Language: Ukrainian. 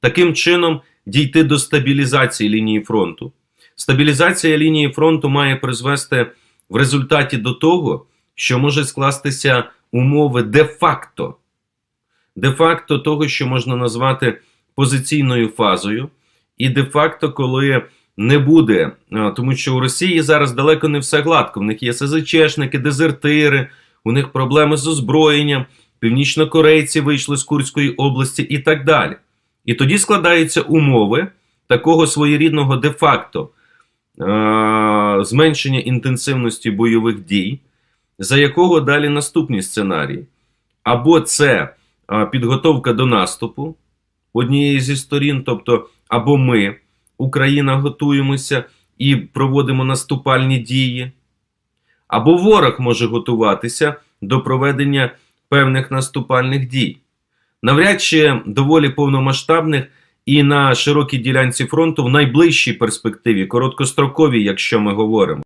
таким чином дійти до стабілізації лінії фронту. Стабілізація лінії фронту має призвести в результаті до того, що може скластися умови де-факто, де-факто того, що можна назвати позиційною фазою, і де-факто, коли не буде, тому що у Росії зараз далеко не все гладко. В них є СЗЧшники, дезертири, у них проблеми з озброєнням, північнокорейці вийшли з Курської області і так далі. І тоді складаються умови такого своєрідного де-факто е- зменшення інтенсивності бойових дій, за якого далі наступні сценарії. Або це е, підготовка до наступу однієї зі сторін, тобто або ми, Україна, готуємося і проводимо наступальні дії, або ворог може готуватися до проведення певних наступальних дій. Навряд чи доволі повномасштабних і на широкій ділянці фронту в найближчій перспективі, короткостроковій, якщо ми говоримо.